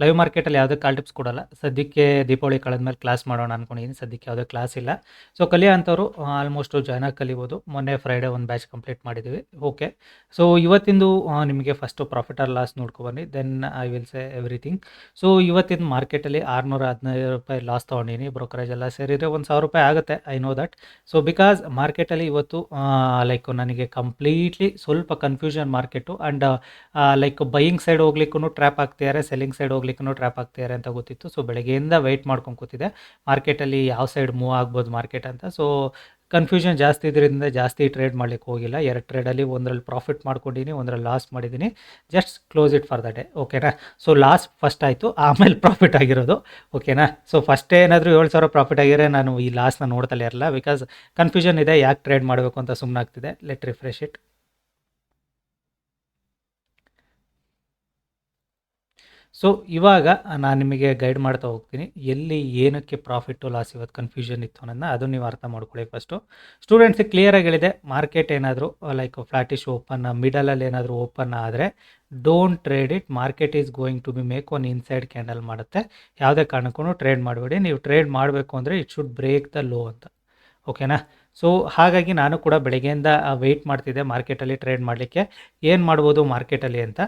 Live ಮಾರ್ಕೆಟಲ್ಲಿ ಯಾವುದೇ ಕಾಲ್ tips ಕೊಡಲ್ಲ. ಸದ್ಯಕ್ಕೆ ದೀಪಾವಳಿ ಕಳೆದ್ಮೇಲೆ ಕ್ಲಾಸ್ ಮಾಡೋಣ ಅಂದ್ಕೊಂಡಿದ್ದೀನಿ ಸದ್ಯಕ್ಕೆ ಯಾವುದೇ ಕ್ಲಾಸ್ ಇಲ್ಲ. ಸೊ ಕಲಿಯೋ ಅಂಥವ್ರು ಆಲ್ಮೋಸ್ಟು ಜಾಯ್ನ್ ಆಗಿ ಕಲಿಬೋದು. ಮೊನ್ನೆ ಫ್ರೈಡೇ ಒಂದು ಬ್ಯಾಚ್ ಕಂಪ್ಲೀಟ್ ಮಾಡಿದ್ದೀವಿ ಓಕೆ ಸೊ ಇವತ್ತಿಂದು ನಿಮಗೆ first profit or loss ನೋಡ್ಕೊಬನ್ನಿ then I will say everything so ಇವತ್ತಿನ ಮಾರ್ಕೆಟಲ್ಲಿ ಆರುನೂರ ಹದಿನೈದು ರೂಪಾಯಿ ಲಾಸ್ ತೊಗೊಂಡಿನಿ. ಬ್ರೋಕರೇಜ್ ಎಲ್ಲ ಸೇರಿದರೆ ಒಂದು ಸಾವಿರ ರೂಪಾಯಿ ಆಗುತ್ತೆ. I know that so because ಮಾರ್ಕೆಟಲ್ಲಿ ಇವತ್ತು ಲೈಕ್ ನನಗೆ ಕಂಪ್ಲೀಟ್ಲಿ ಸ್ವಲ್ಪ confusion market and like buying side ಹೋಗ್ಲಿಕ್ಕೂ trap ಆಗ್ತಿದ್ದಾರೆ ಸೆಲ್ಲಿಂಗ್ ಸೈಡ್ ಟ್ರ್ಯಾಪ್ ಆಗ್ತಿದ್ದಾರೆ ಅಂತ ಗೊತ್ತಿತ್ತು. ಸೊ ಬೆಳಗ್ಗೆಯಿಂದ ವೆಯ್ಟ್ ಮಾಡ್ಕೊಂಡು ಕೂತಿದೆ ಮಾರ್ಕೆಟಲ್ಲಿ ಯಾವ ಸೈಡ್ ಮೂವ್ ಆಗ್ಬೋದು ಮಾರ್ಕೆಟ್ ಅಂತ. ಸೊ ಕನ್ಫ್ಯೂಷನ್ ಜಾಸ್ತಿ ಇದರಿಂದ ಜಾಸ್ತಿ ಟ್ರೇಡ್ ಮಾಡ್ಲಿಕ್ಕೆ ಹೋಗಿಲ್ಲ. ಎರಡು ಟ್ರೇಡಲ್ಲಿ ಒಂದರಲ್ಲಿ ಪ್ರಾಫಿಟ್ ಮಾಡ್ಕೊಂಡಿದ್ದೀನಿ ಒಂದರಲ್ಲಿ ಲಾಸ್ ಮಾಡಿದ್ದೀನಿ just close it for the day ಓಕೆನಾ ಸೊ ಲಾಸ್ ಫಸ್ಟ್ ಆಯಿತು, ಆಮೇಲೆ ಪ್ರಾಫಿಟ್ ಆಗಿರೋದು. ಓಕೆನಾ ಸೊ ಫಸ್ಟ್ ಏನಾದರೂ ಏಳು ಸಾವಿರ ಪ್ರಾಫಿಟ್ ಆಗಿದ್ರೆ ನಾನು ಈ ಲಾಸ್ನ ನೋಡ್ತಲೇ ಇರಲ್ಲ. ಬಿಕಾಸ್ ಕನ್ಫ್ಯೂಷನ್ ಇದೆ, ಯಾಕೆ ಟ್ರೇಡ್ ಮಾಡಬೇಕು ಅಂತ ಸುಮ್ಮನೆ ಆಗ್ತಿದೆ ಲೆಟ್ ರಿಫ್ರೆಶ್ ಇಟ್ ಸೊ ಇವಾಗ ನಾನು ನಿಮಗೆ ಗೈಡ್ ಮಾಡ್ತಾ ಹೋಗ್ತೀನಿ. ಎಲ್ಲಿ ಏನಕ್ಕೆ ಪ್ರಾಫಿಟ್ಟು ಲಾಸ್ ಇವತ್ತು ಕನ್ಫ್ಯೂಷನ್ ಇತ್ತು ಅನ್ನೋದನ್ನ ಅದು ನೀವು ಅರ್ಥ ಮಾಡ್ಕೊಳ್ಳಿ ಫಸ್ಟು ಸ್ಟೂಡೆಂಟ್ಸಿಗೆ ಕ್ಲಿಯರಾಗಿ ಹೇಳಿದೆ. ಮಾರ್ಕೆಟ್ ಏನಾದರೂ ಲೈಕ್ ಫ್ಲಾಟಿಶ್ ಓಪನ್ ಮಿಡಲಲ್ಲಿ ಏನಾದರೂ ಓಪನ್ ಆದರೆ don't trade it market is going to be make one inside candle ಮಾಡುತ್ತೆ. ಯಾವುದೇ ಕಾರಣಕ್ಕೂ ಟ್ರೇಡ್ ಮಾಡಬೇಡಿ. ನೀವು ಟ್ರೇಡ್ ಮಾಡಬೇಕು ಅಂದರೆ it should break the low ಅಂತ. ಓಕೆನಾ ಸೊ ಹಾಗಾಗಿ ನಾನು ಕೂಡ ಬೆಳಗ್ಗೆಯಿಂದ ವೆಯ್ಟ್ ಮಾಡ್ತಿದ್ದೆ. ಮಾರ್ಕೆಟಲ್ಲಿ ಟ್ರೇಡ್ ಮಾಡಲಿಕ್ಕೆ. ಏನು ಮಾಡ್ಬೋದು ಮಾರ್ಕೆಟಲ್ಲಿ ಅಂತ?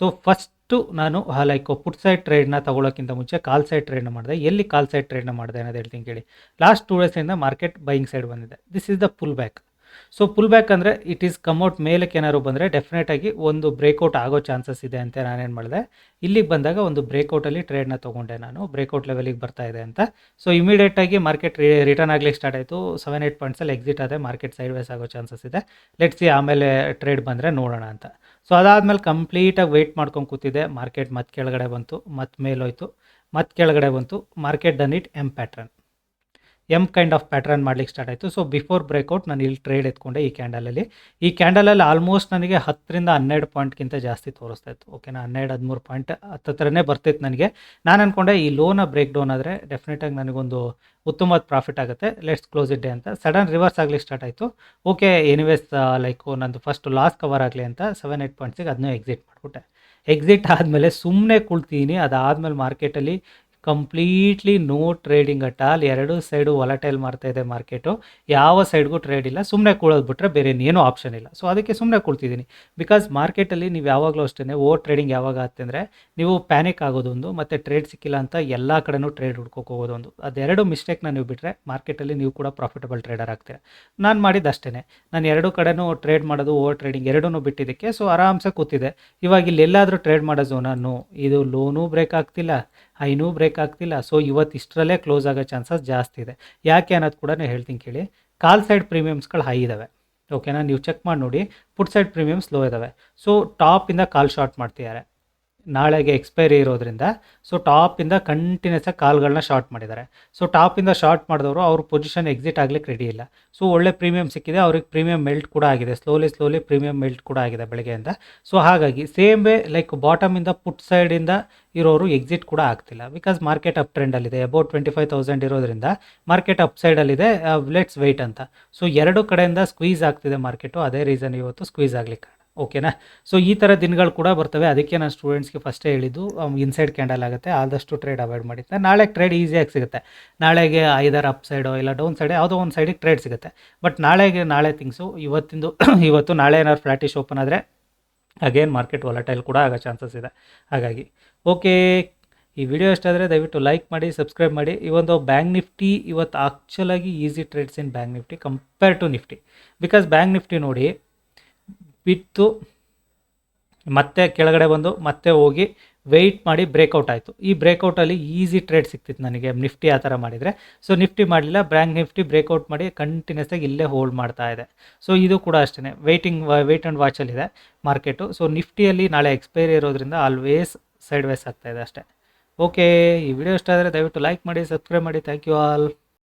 ಸೊ ಫಸ್ಟು ನಾನು ಲೈಕ್ ಪುಟ್ ಸೈಡ್ ಟ್ರೇಡ್ನ ತಗೊಳ್ಳೋಕ್ಕಿಂತ ಮುಂಚೆ ಕಾಲ್ ಸೈಡ್ ಟ್ರೇಡ್ನ ಮಾಡಿದೆ. ಎಲ್ಲಿ ಕಾಲ್ ಸೈಡ್ ಟ್ರೇಡ್ನ ಮಾಡಿದೆ ಅನ್ನೋದು ಹೇಳ್ತೀನಿ ಕೇಳಿ. ಲಾಸ್ಟ್ ಟೂ ಡೇಸಿಂದ ಮಾರ್ಕೆಟ್ ಬೈಯಿಂಗ್ ಸೈಡ್ ಬಂದಿದೆ. This is the full back so pull back ಅಂದರೆ ಇಟ್ ಈಸ್ ಕಮ್ಔಟ್ ಮೇಲಕ್ಕೆ ಏನಾದ್ರು ಬಂದರೆ ಡೆಫಿನೆಟಾಗಿ ಒಂದು ಬ್ರೇಕೌಟ್ ಆಗೋ ಚಾನ್ಸಸ್ ಇದೆ ಅಂತ ನಾನೇನು ಮಾಡಿದೆ. ಇಲ್ಲಿಗೆ ಬಂದಾಗ ಒಂದು ಬ್ರೇಕೌಟಲ್ಲಿ ಟ್ರೇಡ್ನ ತೊಗೊಂಡೆ ನಾನು. ಬ್ರೇಕೌಟ್ ಲೆವೆಲಿಗೆ ಬರ್ತಾ ಇದೆ ಅಂತ. ಸೊ ಇಮಿಡಿಯೇಟಾಗಿ ಮಾರ್ಕೆಟ್ ರಿಟರ್ನ್ ಆಗಲಿಕ್ಕೆ ಸ್ಟಾರ್ಟ್ ಆಯಿತು. ಸೆವೆನ್ ಏಯ್ಟ್ ಪಾಯಿಂಟ್ಸಲ್ಲಿ ಎಕ್ಸಿಟ್ ಆದರೆ ಮಾರ್ಕೆಟ್ ಸೈಡ್ ವೈಸ್ ಆಗೋ ಚಾನ್ಸಸ್ ಇದೆ. ಲೆಟ್ಸ್ ಸಿ ಆಮೇಲೆ ಟ್ರೇಡ್ ಬಂದರೆ ನೋಡೋಣ ಅಂತ. ಸೊ ಅದಾದಮೇಲೆ ಕಂಪ್ಲೀಟಾಗಿ ವೆಯ್ಟ್ ಮಾಡ್ಕೊಂಡು ಕೂತಿದ್ದೆ. ಮಾರ್ಕೆಟ್ ಮತ್ತೆ ಕೆಳಗಡೆ ಬಂತು. ಮತ್ತೆ ಮೇಲೋಯ್ತು ಮತ್ತೆ ಕೆಳಗಡೆ ಬಂತು. Market done it M pattern M kind of pattern ಮಾಡ್ಲಿಕ್ಕೆ ಸ್ಟಾರ್ಟ್ ಆಯಿತು. ಸೊ ಬಿಫೋರ್ ಬ್ರೇಕ್ಔಟ್ ನಾನು ಇಲ್ಲಿ ಟ್ರೇಡ್ ಎತ್ಕೊಂಡೆ ಈ ಕ್ಯಾಂಡಲಲ್ಲಿ ಈ ಕ್ಯಾಂಡಲಲ್ಲಿ ಆಲ್ಮೋಸ್ಟ್ ನನಗೆ ಹತ್ತರಿಂದ ಹನ್ನೆರಡು ಪಾಯಿಂಟ್ಗಿಂತ ಜಾಸ್ತಿ ತೋರಿಸ್ತಾ ಇತ್ತು. ಓಕೆನಾ ಹನ್ನೆರಡು, ಹದಿಮೂರು ಪಾಯಿಂಟ್ ಹತ್ತತ್ರನೇ ಬರ್ತಿತ್ತು ನನಗೆ. ನಾನು ಅಂದ್ಕೊಂಡೆ ಈ ಲೋನ ಬ್ರೇಕ್ ಡೌನ್ ಆದರೆ ಡೆಫಿನೆಟಾಗಿ ನನಗೊಂದು ಉತ್ತಮವಾದ ಪ್ರಾಫಿಟ್ ಆಗುತ್ತೆ. ಲೆಟ್ಸ್ ಕ್ಲೋಸ್ ಇಟ್ ಡೇ ಅಂತ. ಸಡನ್ ರಿವರ್ಸ್ ಆಗಲಿಕ್ಕೆ ಸ್ಟಾರ್ಟ್ ಆಯಿತು. ಓಕೆ ಎನಿವೇಸ್ ಲೈಕ್ ನಂದು ಫಸ್ಟ್ ಲಾಸ್ ಕವರ್ ಆಗಲಿ ಅಂತ ಸೆವೆನ್ ಏಟ್ ಪಾಯಿಂಟ್ಸಿಗೆ ಅದನ್ನೇ ಎಕ್ಸಿಟ್ ಮಾಡಿಬಿಟ್ಟೆ. ಎಕ್ಸಿಟ್ ಆದಮೇಲೆ ಸುಮ್ಮನೆ ಕುಳ್ತೀನಿ. ಅದಾದಮೇಲೆ ಮಾರ್ಕೆಟಲ್ಲಿ completely no trading at all ಎರಡು ಸೈಡು ವಲಟೈಲ್ ಮಾಡ್ತಾ ಇದೆ ಮಾರ್ಕೆಟು ಯಾವ ಸೈಡ್ಗೂ ಟ್ರೇಡ್ ಇಲ್ಲ. ಸುಮ್ಮನೆ ಕೂಳೋದು ಬಿಟ್ಟರೆ ಬೇರೆ ಏನೂ ಆಪ್ಷನ್ ಇಲ್ಲ. ಸೊ ಅದಕ್ಕೆ ಸುಮ್ಮನೆ ಕುಳ್ತಿದ್ದೀನಿ. ಬಿಕಾಸ್ ಮಾರ್ಕೆಟಲ್ಲಿ ನೀವು ಯಾವಾಗಲೂ ಅಷ್ಟೇ ಓವರ್ ಟ್ರೇಡಿಂಗ್ ಯಾವಾಗ ಆಗುತ್ತೆ ಅಂದರೆ ನೀವು ಪ್ಯಾನಿಕ್ ಆಗೋದೊಂದು ಮತ್ತು ಟ್ರೇಡ್ ಸಿಕ್ಕಿಲ್ಲ ಅಂತ ಎಲ್ಲ ಕಡೆನೂ ಟ್ರೇಡ್ ಹುಡ್ಕೋಕೆ ಹೋಗೋದೊಂದು. ಅದೆರಡು ಮಿಸ್ಟೇಕ್ನ ನೀವು ಬಿಟ್ಟರೆ ಮಾರ್ಕೆಟಲ್ಲಿ ನೀವು ಕೂಡ ಪ್ರಾಫಿಟಬಲ್ ಟ್ರೇಡರ್ ಆಗ್ತೀರ. ನಾನು ಮಾಡಿದ್ದು ಅಷ್ಟೇ ನಾನು ಎರಡು ಕಡೆನೂ ಟ್ರೇಡ್ ಮಾಡೋದು ಓವರ್ ಟ್ರೇಡಿಂಗ್ ಎರಡೂ ಬಿಟ್ಟಿದ್ದಕ್ಕೆ ಸೊ ಆರಾಮ್ಸೆ ಕೂತಿದೆ. ಇವಾಗ ಇಲ್ಲಿ ಎಲ್ಲಾದರೂ ಟ್ರೇಡ್ ಮಾಡೋ ಝೋನನ್ನು ಇದು ಲೋನೂ ಬ್ರೇಕ್ ಆಗ್ತಿಲ್ಲ. ಹೈನೂ ಬ್ರೇಕ್ ಆಗ್ತಿಲ್ಲ. ಸೊ ಇವತ್ತು ಇಷ್ಟರಲ್ಲೇ ಕ್ಲೋಸ್ ಆಗೋ ಚಾನ್ಸಸ್ ಜಾಸ್ತಿ ಇದೆ. ಯಾಕೆ ಅನ್ನೋದು ಕೂಡ ಹೇಳ್ತೀನಿ ಕೇಳಿ. ಕಾಲ್ ಸೈಡ್ ಪ್ರೀಮಿಯಮ್ಸ್ಗಳು ಹೈ ಇದ್ದಾವೆ ಓಕೆನಾ ನೀವು ಚೆಕ್ ಮಾಡಿ ನೋಡಿ. ಪುಟ್ ಸೈಡ್ ಪ್ರೀಮಿಯಮ್ಸ್ ಲೋ ಇದ್ದಾವೆ ಸೊ ಟಾಪಿಂದ ಕಾಲ್ ಶಾರ್ಟ್ ಮಾಡ್ತಿದ್ದಾರೆ. ನಾಳೆಗೆ ಎಕ್ಸ್ಪೈರಿ ಇರೋದ್ರಿಂದ ಸೊ ಟಾಪಿಂದ ಕಂಟಿನ್ಯೂಸ್ ಆಗಿ ಕಾಲ್ಗಳನ್ನ ಶಾರ್ಟ್ ಮಾಡಿದ್ದಾರೆ. ಸೊ ಟಾಪಿಂದ ಶಾರ್ಟ್ ಮಾಡಿದವರು ಅವ್ರ ಪೊಸಿಷನ್ ಎಕ್ಸಿಟ್ ಆಗ್ಲಿಕ್ಕೆ ರೆಡಿ ಇಲ್ಲ. ಸೊ ಒಳ್ಳೆ ಪ್ರೀಮಿಯಮ್ ಸಿಕ್ಕಿದೆ, ಅವ್ರಿಗೆ ಪ್ರೀಮಿಯಂ ಮೆಲ್ಟ್ ಕೂಡ ಆಗಿದೆ. ಸ್ಲೋಲಿ ಸ್ಲೋಲಿ ಪ್ರೀಮಿಯಂ ಮೆಲ್ಟ್ ಕೂಡ ಆಗಿದೆ ಬೆಳಗ್ಗೆಯಿಂದ. ಸೊ ಹಾಗಾಗಿ ಸೇಮ್ ವೇ ಲೈಕ್ ಬಾಟಮಿಂದ ಪುಟ್ ಸೈಡಿಂದ ಇರೋರು ಎಕ್ಸಿಟ್ ಕೂಡ ಆಗ್ತಿಲ್ಲ. ಬಿಕಾಸ್ ಮಾರ್ಕೆಟ್ ಅಪ್ ಟ್ರೆಂಡಲ್ಲಿದೆ ಅಬೌಟ್ ಟ್ವೆಂಟಿ ಫೈವ್ ತೌಸಂಡ್ ಇರೋದ್ರಿಂದ ಮಾರ್ಕೆಟ್ ಅಪ್ ಸೈಡಲ್ಲಿದೆ ಲೆಟ್ಸ್ ವೆಯ್ಟ್ ಅಂತ. ಸೊ ಎರಡು ಕಡೆಯಿಂದ ಸ್ಕ್ವೀಸ್ ಆಗ್ತಿದೆ ಮಾರ್ಕೆಟು ಅದೇ ರೀಸನ್ ಇವತ್ತು ಸ್ಕ್ವೀಸ್ ಆಗ್ಲಿಕ್ಕೆ. ಓಕೆನಾ? ಸೊ ಈ ಥರ ದಿನಗಳು ಕೂಡ ಬರ್ತವೆ. ಅದಕ್ಕೆ ನಾನು ಸ್ಟೂಡೆಂಟ್ಸ್ಗೆ ಫಸ್ಟೇ ಹೇಳಿದ್ದು ಇನ್ಸೈಡ್ ಕ್ಯಾಂಡಲ್ ಆಗುತ್ತೆ. ಆದಷ್ಟು ಟ್ರೇಡ್ ಅವಾಯ್ಡ್ ಮಾಡಿ. ನಾಳೆ ಟ್ರೇಡ್ ಈಸಿಯಾಗಿ ಸಿಗುತ್ತೆ. ನಾಳೆಗೆ ಐದರ ಅಪ್ ಸೈಡೋ ಇಲ್ಲ ಡೌನ್ ಸೈಡ್ ಯಾವುದೋ ಒಂದು ಸೈಡಿಗೆ ಟ್ರೇಡ್ ಸಿಗುತ್ತೆ. ಬಟ್ ನಾಳೆಗೆ, ನಾಳೆ ಥಿಂಗ್ಸು ಇವತ್ತಿಂದು, ಇವತ್ತು ನಾಳೆ ಏನಾದ್ರು ಫ್ಲಾಟಿಶ್ ಓಪನ್ ಆದರೆ ಅಗೇನ್ ಮಾರ್ಕೆಟ್ ವಾಲಟೈಲ್ ಕೂಡ ಆಗೋ ಚಾನ್ಸಸ್ ಇದೆ. ಹಾಗಾಗಿ ಓಕೆ ಈ ವಿಡಿಯೋ ಇಷ್ಟ ಆದರೆ ದಯವಿಟ್ಟು ಲೈಕ್ ಮಾಡಿ ಸಬ್ಸ್ಕ್ರೈಬ್ ಮಾಡಿ. ಈ ಒಂದು ಬ್ಯಾಂಕ್ ನಿಫ್ಟಿ ಇವತ್ತು ಆ್ಯಕ್ಚುಲಾಗಿ easy trades in bank Nifty compare to Nifty because bank Nifty ನೋಡಿ ಬಿತ್ತು ಮತ್ತೆ ಕೆಳಗಡೆ ಬಂದು ಮತ್ತೆ ಹೋಗಿ ವೆಯ್ಟ್ ಮಾಡಿ ಬ್ರೇಕೌಟ್ ಆಯಿತು. ಈ ಬ್ರೇಕೌಟಲ್ಲಿ ಈಸಿ ಟ್ರೇಡ್ ಸಿಕ್ತಿತ್ತು ನನಗೆ. ನಿಫ್ಟಿ ಆ ಥರ ಮಾಡಿದರೆ. ಸೊ ನಿಫ್ಟಿ ಮಾಡಲಿಲ್ಲ. ಬ್ಯಾಂಕ್ ನಿಫ್ಟಿ ಬ್ರೇಕೌಟ್ ಮಾಡಿ ಕಂಟಿನ್ಯೂಸ್ ಆಗಿ ಇಲ್ಲೇ ಹೋಲ್ಡ್ ಮಾಡ್ತಾ ಇದೆ. ಸೊ ಇದು ಕೂಡ ಅಷ್ಟೇ ವೆಯ್ಟಿಂಗ್ ವೆಯ್ಟ್ ಆ್ಯಂಡ್ ವಾಚಲ್ಲಿದೆ ಮಾರ್ಕೆಟು ಸೊ ನಿಫ್ಟಿಯಲ್ಲಿ ನಾಳೆ ಎಕ್ಸ್ಪೈರಿ ಇರೋದ್ರಿಂದ ಆಲ್ವೇಸ್ ಸೈಡ್ ವೇಸ್ ಆಗ್ತಾಯಿದೆ ಅಷ್ಟೇ. ಓಕೆ ಈ ವಿಡಿಯೋ ಇಷ್ಟ ಆದರೆ ದಯವಿಟ್ಟು ಲೈಕ್ ಮಾಡಿ ಸಬ್ಸ್ಕ್ರೈಬ್ ಮಾಡಿ. Thank you all